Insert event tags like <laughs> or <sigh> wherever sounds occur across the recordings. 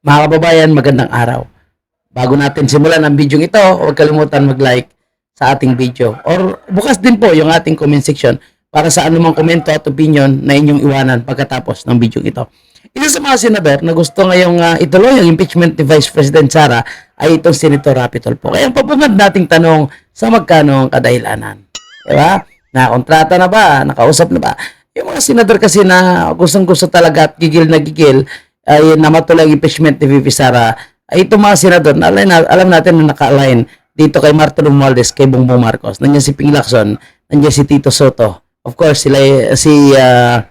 Mga kababayan, magandang araw. Bago natin simulan ang video ito, huwag kalimutan mag-like sa ating video. Or bukas din po yung ating comment section para sa anumang komento at opinion na inyong iwanan pagkatapos ng video ito. Isa sa mga senador na gusto ngayong uh, ituloy ang impeachment ni Vice President Sara ay itong Senator Rapi Tulfo. Kaya ang papungad nating tanong sa magkano ang kadahilanan. Diba? Nakontrata na ba? Nakausap na ba? Yung mga senador kasi na gustong gusto talaga at gigil na gigil ay na matuloy ang impeachment ni VP Sara ay itong mga senador na alam, alam natin na naka-align dito kay Martin Romualdez, kay Bongbong Marcos. Nandiyan si Ping Lacson, nandiyan si Tito Soto. Of course, sila si ah,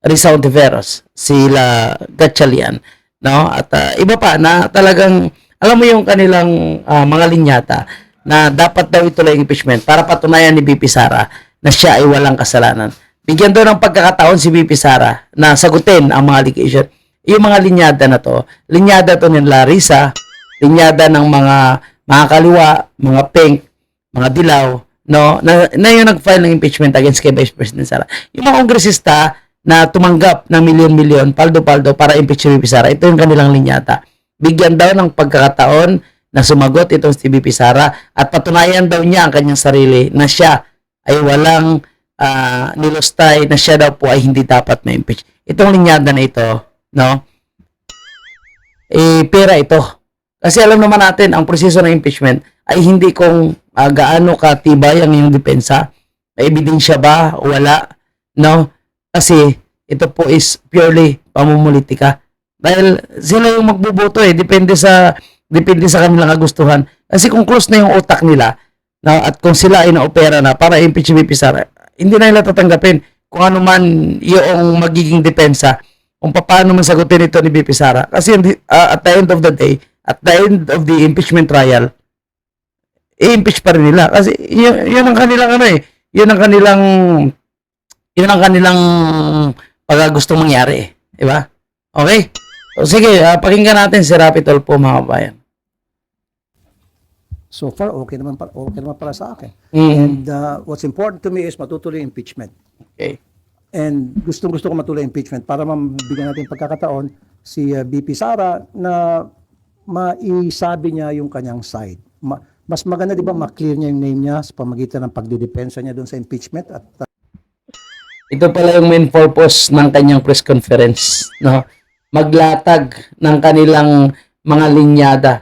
Risa Ontiveros, sila Gatchalian, no? At ah, iba pa na talagang alam mo yung kanilang ah, mga linyata na dapat daw ituloy ang impeachment para patunayan ni BP Sara na siya ay walang kasalanan. Bigyan daw ng pagkakataon si BP Sara na sagutin ang mga allegation. Yung mga linyada na to, linyada to ni Larissa, linyada ng mga mga kaliwa, mga pink, mga dilaw, no, na, na yung nag-file ng impeachment against kay Vice President Sara. Yung mga kongresista na tumanggap ng milyon-milyon, paldo-paldo para impeach si VP Sara, ito yung kanilang linyata. Bigyan daw ng pagkakataon na sumagot itong si VP Sara at patunayan daw niya ang kanyang sarili na siya ay walang ah, nilustay, na siya daw po ay hindi dapat ma-impeach. Itong linyada na ito, no, eh, pera ito. Kasi alam naman natin, ang proseso ng impeachment ay hindi kung ah, gaano katibay ang iyong depensa. May ebidensya ba wala? No? Kasi ito po is purely pamumulitika. Dahil sila yung magboboto eh. Depende sa depende sa kanilang kagustuhan. Kasi kung close na yung utak nila, na, at kung sila ay na-opera na para impeach VP hindi na nila tatanggapin kung ano man yung magiging depensa kung paano man sagutin ito ni BP Sara. Kasi uh, at the end of the day, at the end of the impeachment trial, i-impeach pa rin nila. Kasi yun, yun ang kanilang ano eh. Yun ang kanilang yun ang kanilang pag gustong mangyari eh. Diba? Okay? O sige, ah, pakinggan natin si Rapi Tolpo mga kabayan. So far, okay naman, pa- okay naman para sa akin. Mm. And uh, what's important to me is matutuloy impeachment. Okay. And gustong gusto ko matuloy impeachment para mabigyan natin pagkakataon si uh, BP Sara na maisabi niya yung kanyang side. Ma- mas maganda di ba ma-clear niya yung name niya sa pamagitan ng pagdidepensa niya doon sa impeachment at uh, Ito pala yung main purpose ng kanyang press conference, no? Maglatag ng kanilang mga linyada.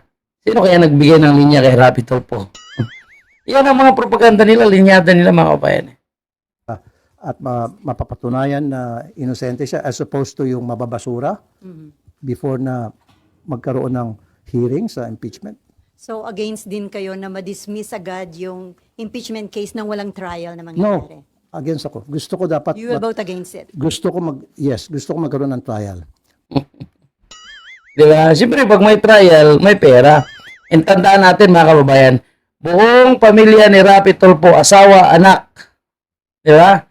Sino kaya nagbigay ng linya kay Rapi Tulfo? <laughs> Yan ang mga propaganda nila, linyada nila mga kabayan. At ma- mapapatunayan na inosente siya as opposed to yung mababasura before na magkaroon ng hearing sa impeachment. So against din kayo na ma-dismiss agad yung impeachment case nang walang trial na No, mangyayari? against ako. Gusto ko dapat You will vote against it? gusto ko mag yes, gusto ko magkaroon ng trial. <laughs> Di ba? Siyempre, pag may trial, may pera. And tandaan natin mga kababayan, buong pamilya ni Rapi Tulfo, asawa, anak, di ba?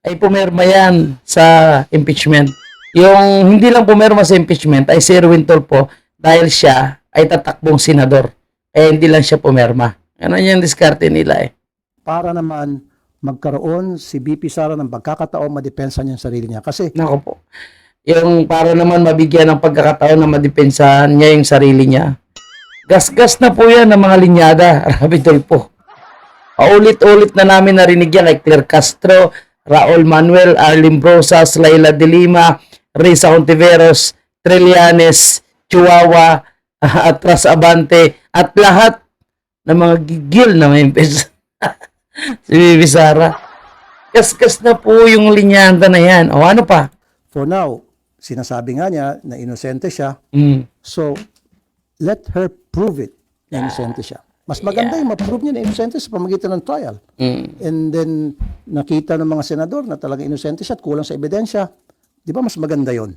Ay pumirma yan sa impeachment. Yung hindi lang pumirma sa impeachment ay si Erwin Tulfo dahil siya ay tatakbong senador. Eh hindi lang siya pumirma. Ano yung diskarte nila eh. Para naman magkaroon si BP Sara ng pagkakataon madepensa niya sarili niya. Kasi Nako po. Yung para naman mabigyan ng pagkakataon na madepensahan niya yung sarili niya. Gas-gas na po yan ng mga linyada, <laughs> Rabi Tulfo. Paulit-ulit na namin narinig yan kay Claire Castro, Raul Manuel, Arlim Brosas, Laila de Lima, Risa Ontiveros, Trillanes, Chihuahua, <laughs> Atras Abante, at lahat ng mga gigil na may <laughs> si Bibi Sara. Gas-gas na po yung linyada na yan. O ano pa? for now, sinasabi nga niya na inosente siya. Mm. So, let her prove it na inosente siya. Mas maganda yung ma-prove niya na inosente sa pamagitan ng trial. Mm. And then, nakita ng mga senador na talaga inosente siya at kulang sa ebidensya. Di ba mas maganda yon?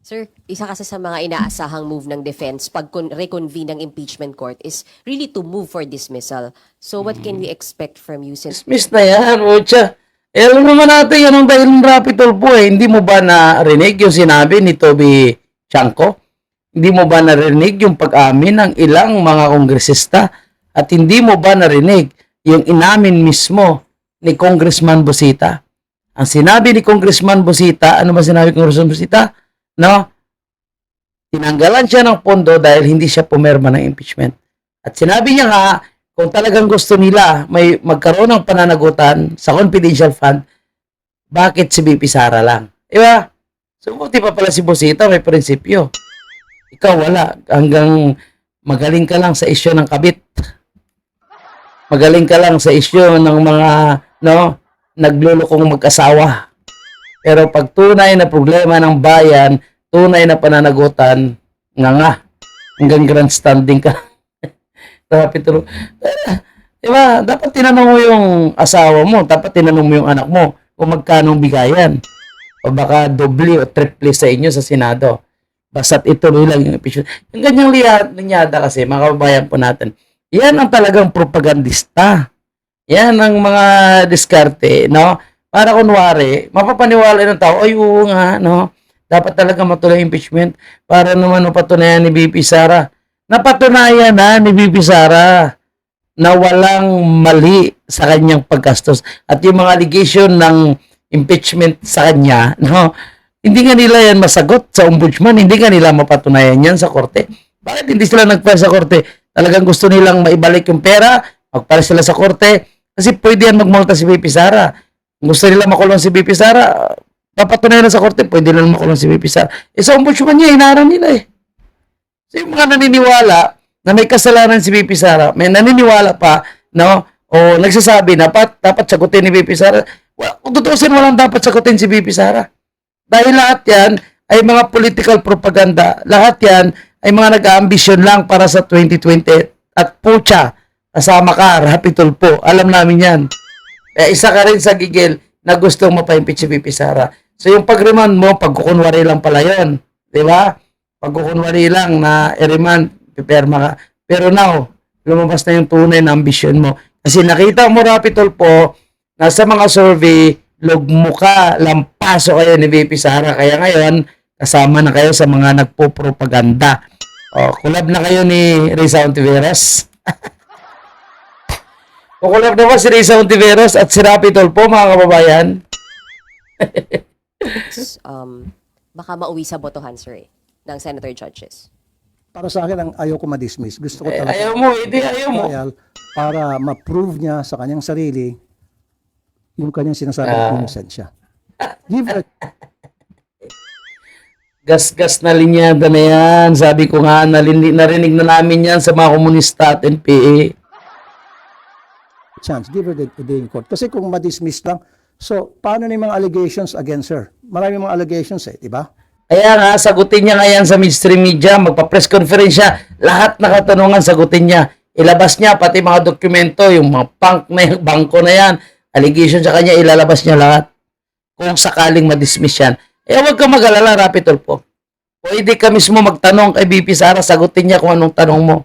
Sir, isa kasi sa mga inaasahang move ng defense pag con- reconvene ng impeachment court is really to move for dismissal. So what can we expect from you since Miss na yan, Ocha. Eh, alam naman natin yan ang dahil ng Rapid Tulfo eh. Hindi mo ba narinig yung sinabi ni Toby Chanko? Hindi mo ba narinig yung pag-amin ng ilang mga kongresista? At hindi mo ba narinig yung inamin mismo ni Congressman Busita? Ang sinabi ni Congressman Busita, ano ba sinabi ni Congressman Busita? No? tinanggalan siya ng pondo dahil hindi siya pumirma ng impeachment. At sinabi niya nga, kung talagang gusto nila may magkaroon ng pananagutan sa confidential fund, bakit si BP Sara lang? Diba? So, buti pa pala si Bosita, may prinsipyo. Ikaw wala. Hanggang magaling ka lang sa isyo ng kabit. Magaling ka lang sa isyo ng mga, no, naglulukong mag-asawa. Pero pag tunay na problema ng bayan, tunay na pananagutan, nga nga, hanggang grandstanding ka. <laughs> Dapat ito. Diba? Dapat tinanong mo yung asawa mo, dapat tinanong mo yung anak mo kung magkano bigayan. O baka doble o triple sa inyo sa Senado. Basta't ituloy lang yung impeachment. Yung ganyang linyada kasi, mga kababayan po natin, yan ang talagang propagandista. Yan ang mga diskarte, no? Para kunwari, mapapaniwala ng tao, ay oo nga, no? Dapat talaga matuloy impeachment para naman mapatunayan ni BP Sara. Napatunayan na ni BP Sara na walang mali sa kanyang paggastos at yung mga allegation ng impeachment sa kanya, <laughs> no? Hindi nga nila yan masagot sa ombudsman, hindi nga nila mapatunayan yan sa korte. Bakit hindi sila nagpare sa korte? Talagang gusto nilang maibalik yung pera, magpare sila sa korte, kasi pwede yan magmulta si BP Sara. Gusto nila makulong si BP Sara, papatunayan na sa korte, pwede nila makulong si BP Sara. Eh sa ombudsman niya, hinaran nila eh. So yung mga naniniwala na may kasalanan si BP Sara, may naniniwala pa, no? O nagsasabi na dapat, dapat sagutin ni BP Sara. Well, kung tutusin, walang dapat sagutin si BP Sara. Dahil lahat yan ay mga political propaganda. Lahat yan ay mga nag-aambisyon lang para sa 2020. At pucha, kasama ka, Rapi Tulpo. Alam namin yan. Kaya isa ka rin sa gigil na gustong mapa-impeach si BP Sara. So yung pag-remand mo, pagkukunwari lang pala yun. Di ba? Pagkukunwari lang na i-remand, piperma ka. Pero now, lumabas na yung tunay na ambisyon mo. Kasi nakita mo, Rapi Tulpo, na sa mga survey, lugmuka, lampaso kayo ni VP Sara. Kaya ngayon, kasama na kayo sa mga nagpo-propaganda. O, kulab na kayo ni Risa Ontiveros. <laughs> Kukulab na ba si Risa Ontiveros at si Rapi Tulpo, mga kababayan? <laughs> um, baka mauwi sa botohan, sir, eh, ng senator judges. Para sa akin, ang ayaw ko ma-dismiss. Gusto ko Eh, talaga ayaw mo, hindi ayaw mo. para ma-prove niya sa kanyang sarili yung kanyang sinasabi Ah. na innocent siya. Her Gas-gas na linyada na yan. Sabi ko nga, narinig, narinig na namin yan sa mga komunista at NPA. chance. Give her the, the day in court. Kasi kung ma-dismiss lang, so paano na yung mga allegations against her? Marami mga allegations eh, di ba? Kaya nga, sagutin niya nga yan sa mainstream media, magpa-press conference siya, lahat na katanungan sagutin niya. Ilabas niya, pati mga dokumento, yung mga punk na yung bangko na yan, allegation sa kanya, ilalabas niya lahat. Kung sakaling ma-dismiss yan. Eh, huwag ka mag-alala, Rapi Tulpo. Pwede ka mismo magtanong kay BP Sara, sagutin niya kung anong tanong mo.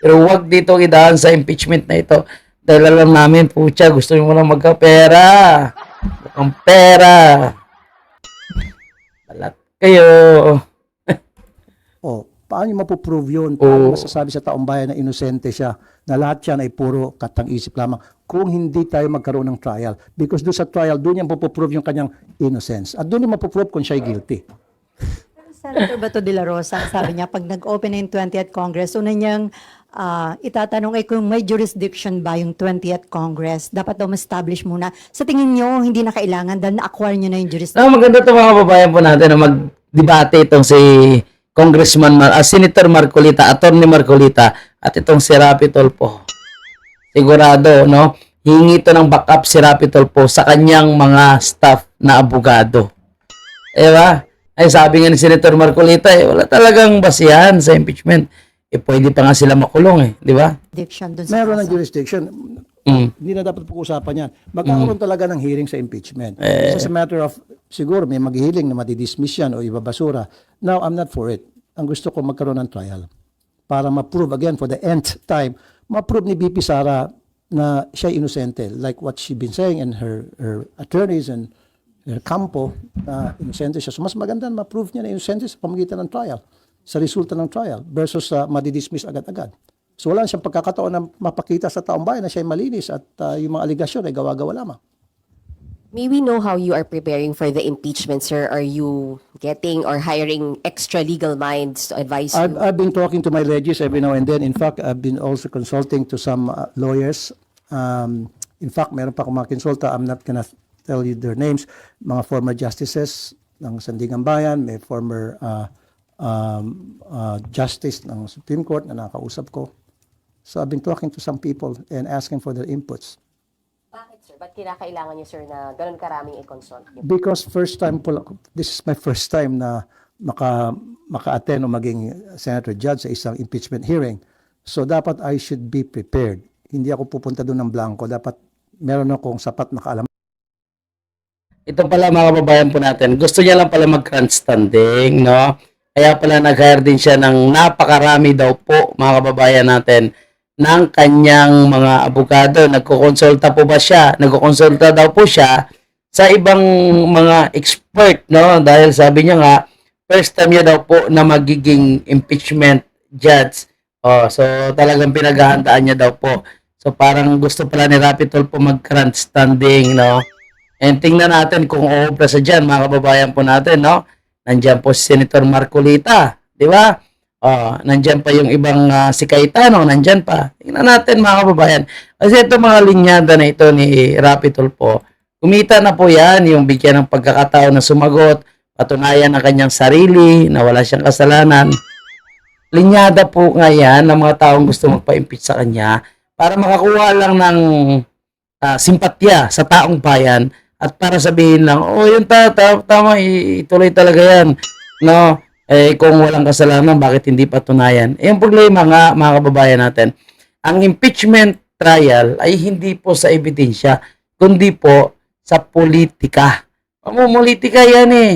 Pero huwag dito idaan sa impeachment na ito. Dahil alam namin, pucha, gusto mo lang magkapera. Mukhang pera. Balat kayo. O, paano mapuprove yun? Paano masasabi sa taong bayan na inosente siya? Na lahat yan ay puro katang-isip lamang. Kung hindi tayo magkaroon ng trial. Because doon sa trial, doon yung mapuprove yung kanyang innocence. At doon yung mapuprove kung siya ay guilty. Senator Bato de la Rosa, sabi niya, pag nag-open na yung 20th Congress, una niyang ah, itatanong ay kung may jurisdiction ba yung 20th Congress. Dapat daw ma-establish muna. Sa tingin niyo, hindi na kailangan dahil na-acquire niyo na yung jurisdiction. Ah, maganda itong mga babayan po natin na mag-debate itong si Congressman, Mar- ah, Senator Marcolita, Attorney Marcolita, at itong si Rapi Tolpo. Sigurado, no? Hingi ito ng backup si Rapi Tolpo sa kanyang mga staff na abogado. Diba? Ay sabi nga ni Senator Marcolita, eh, wala talagang basihan sa impeachment. Eh, pwede pa nga sila makulong eh, di ba? Jurisdiction dun sa Meron ng kaso. jurisdiction. Mm. Hindi na dapat pag-usapan yan. Magkakaroon talaga ng hearing sa impeachment. Eh. It's just a matter of, siguro may maghihiling na madidismiss yan o ibabasura. Now, I'm not for it. Ang gusto ko magkaroon ng trial. Para ma-prove again for the nth time, ma-prove ni BP Sara na siya inosente. Like what she been saying and her, her attorneys and her campo na inosente siya. So mas maganda na ma-prove niya na inosente sa pamagitan ng trial. Sa resulta ng trial versus sa madidismiss agad-agad. So wala siyang pagkakataon na mapakita sa taong bayan na siya ay malinis at uh, yung mga aligasyon ay gawa-gawa lamang. May we know how you are preparing for the impeachment, sir? Are you getting or hiring extra legal minds to advise I've, you? I've been talking to my legis every now and then. In fact, I've been also consulting to some uh, lawyers. Um, in fact, meron pa akong mga konsulta. I'm not gonna tell you their names. Mga former justices ng Sandigan Bayan, may former uh, um, uh, justice ng Supreme Court na nakausap ko. So I've been talking to some people and asking for their inputs. Bakit, sir? Ba't kinakailangan niyo, sir, na ganun karaming i-consult niyo? Because first time po, this is my first time na maka, maka-attend o maging senator judge sa isang impeachment hearing. So dapat I should be prepared. Hindi ako pupunta doon ng blanco. Dapat meron akong sapat na kaalaman. Ito pala mga kababayan po natin, gusto niya lang pala mag-grant standing, no? Kaya pala nag-hire din siya ng napakarami daw po, mga kababayan natin, ng kanyang mga abogado. Nagkukonsulta po ba siya? Nagkukonsulta daw po siya sa ibang mga expert, no? Dahil sabi niya nga, first time niya daw po na magiging impeachment judge. Oh, so talagang pinaghahandaan niya daw po. So parang gusto pala ni Rapi Tulfo mag-grant standing, no? And tingnan natin kung uubra sa dyan, mga kababayan po natin, no? Nandiyan po si Senator Marcolita, di ba? Oh, nandiyan pa yung ibang uh, si Cayetano, nandiyan pa. Tingnan natin, mga kababayan. Kasi ito mga linyada na ito ni Rapi Tulfo, kumita na po yan, yung bigyan ng pagkakataon na sumagot, patunayan ang kanyang sarili, na wala siyang kasalanan. Linyada po nga yan ng mga taong gusto magpa-impeach sa kanya para makakuha lang ng ah, simpatya sa taong bayan at para sabihin lang, oh, yun ta, ta- tama, ituloy talaga yan. No? Eh, kung walang kasalanan, bakit hindi patunayan? Eh, yung problema nga, mga kababayan natin, ang impeachment trial ay hindi po sa ebidensya, kundi po sa politika. Pamumulitika yan eh.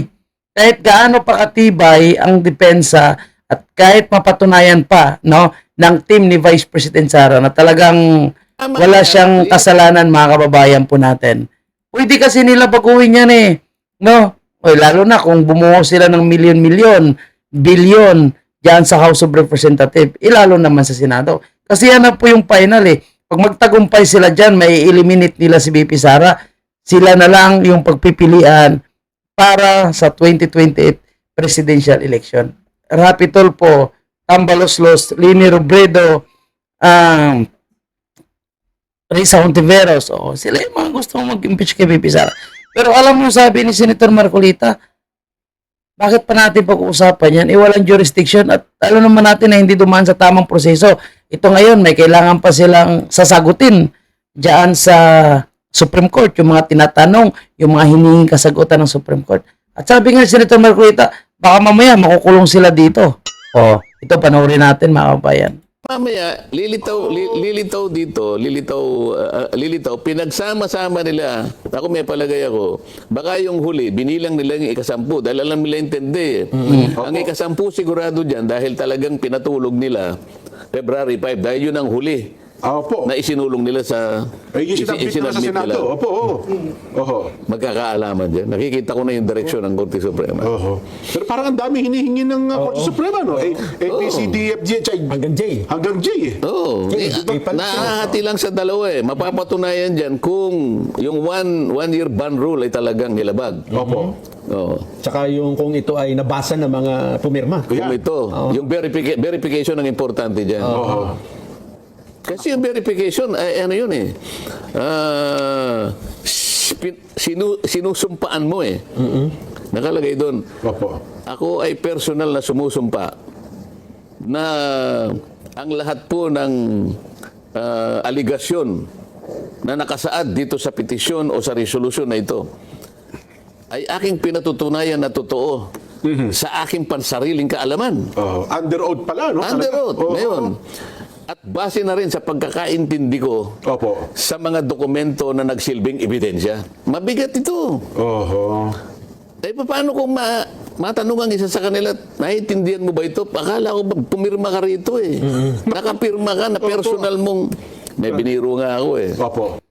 Kahit gaano pa katibay ang depensa at kahit mapatunayan pa no ng team ni Vice President Sara na talagang wala siyang kasalanan mga kababayan po natin. Pwede kasi nila baguhin yan eh. No? O, lalo na kung bumuo sila ng milyon-milyon, bilyon diyan sa House of Representatives, ilalo naman sa Senado. Kasi yan na po yung final eh. Pag magtagumpay sila dyan, may eliminate nila si BP Sara. Sila na lang yung pagpipilian para sa 2028 presidential election. Rapi Tulfo, Tambaloslos, Lini Robredo, um, Risa Ontiveros, o sila yung mga gusto mag-impeach kay BP Sara. Pero alam mo sabi ni Senator Marcolita, bakit pa natin pag-uusapan yan? Eh, walang jurisdiction at alam naman natin na hindi dumaan sa tamang proseso. Ito ngayon, may kailangan pa silang sasagutin diyan sa Supreme Court, yung mga tinatanong, yung mga hinihing kasagutan ng Supreme Court. At sabi nga Senator Marcolita, baka mamaya makukulong sila dito. O, ito panoorin natin mga kabayan. Mamaya, lilitaw, li- lilitaw dito, lilitaw, ah, lilitaw, pinagsama-sama nila. Ako may palagay ako, baka yung huli, binilang nila yung ikasampu, dahil alam nila intindi. eh. Ang ikasampu sigurado dyan, dahil talagang pinatulog nila, February 5, dahil yun ang huli Opo. na isinulong nila sa, Ay, yung isi- sinabit na sa isinadmit Senado. nila. Opo, oo. Oho. Magkakaalaman dyan. Nakikita ko na yung direksyon ng Korte Suprema. Oho. Pero parang ang dami hinihingi ng uh, Korte Suprema, no? A, A, B, C, D, F, G, H, I- Hanggang J. hanggang J. eh. Oo. Eh, Eh, eh, lang sa dalawa eh. Mapapatunayan dyan kung yung one, one year ban rule ay talagang nilabag. Opo. Oo. Tsaka yung kung ito ay nabasa ng mga pumirma. Kung ito, yung verifica- verification ang importante dyan. Kasi yung verification, ay ano yun eh. Spin- sinu, sinusumpaan mo eh. Nakalagay doon. Opo. Ako ay personal na sumusumpa na ang lahat po ng ah, aligasyon na nakasaad dito sa petisyon o sa resolusyon na ito ay aking pinatutunayan na totoo sa aking pansariling kaalaman. Oho. Under oath pala, no? Under oath, Oo. ngayon. At base na rin sa pagkakaintindi ko Opo. sa mga dokumento na nagsilbing ebidensya. Mabigat ito. Oho. Eh, paano kung ma matanong ang isa sa kanila, naiintindihan mo ba ito? Akala ko pumirma ka rito eh. Nakapirma ka na personal mong... May biniro nga ako eh. Opo.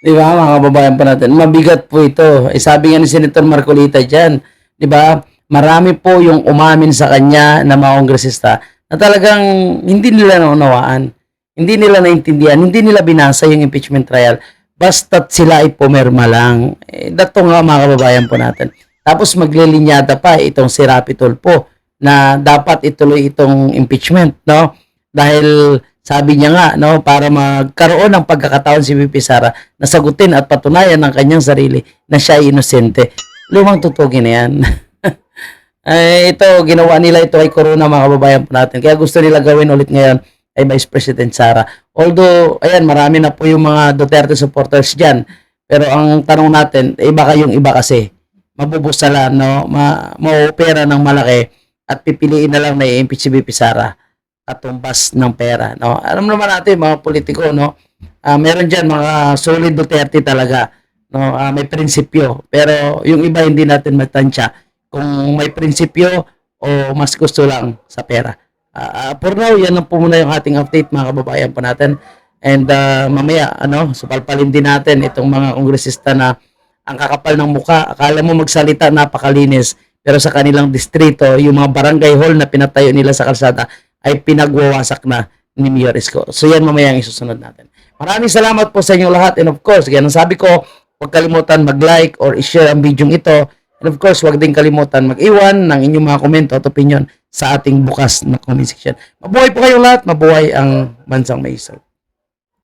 Di ba, mga kababayan pa natin, mabigat po ito. Eh, sabi nga ni Senator Marcolita dyan, di ba, marami po yung umamin sa kanya na mga kongresista na talagang hindi nila naunawaan, hindi nila naintindihan, hindi nila binasa yung impeachment trial. basta't sila ay pumirma lang. Eh, dato nga mga kababayan po natin. Tapos maglilinyada pa itong si Rapi Tulfo na dapat ituloy itong impeachment, no? Dahil sabi niya nga, no, para magkaroon ng pagkakataon si VP Sara na sagutin at patunayan ng kanyang sarili na siya ay inosente. Lumang tutugin na yan. <laughs> Eh, ito, ginawa nila ito ay corona mga kababayan po natin. Kaya gusto nila gawin ulit ngayon ay Vice President Sara. Although, ayan, marami na po yung mga Duterte supporters dyan. Pero ang tanong natin, eh, iba kayong iba kasi. Mabubusala, no? Ma maopera ng malaki at pipiliin na lang na i-impeach si VP Sara katumbas ng pera, no? Alam naman natin, mga politiko, no? Ah, meron dyan mga solid Duterte talaga, no? Ah, may prinsipyo. Pero yung iba hindi natin matansya kung may prinsipyo o mas gusto lang sa pera. Ah, for now, yan lang po muna yung ating update mga kababayan po natin. And ah, mamaya, ano, supalpalin din natin itong mga kongresista na ang kakapal ng muka. Akala mo magsalita napakalinis. Pero sa kanilang distrito, yung mga barangay hall na pinatayo nila sa kalsada ay pinagwawasak na ni Mayor Isko. So yan mamaya ang isusunod natin. Maraming salamat po sa inyong lahat. And of course, yan ang sabi ko, huwag kalimutan mag-like or i-share ang video ito. And of course, huwag din kalimutan mag-iwan ng inyong mga komento at opinion sa ating bukas na comment section. Mabuhay po kayong lahat. Mabuhay ang bansang may.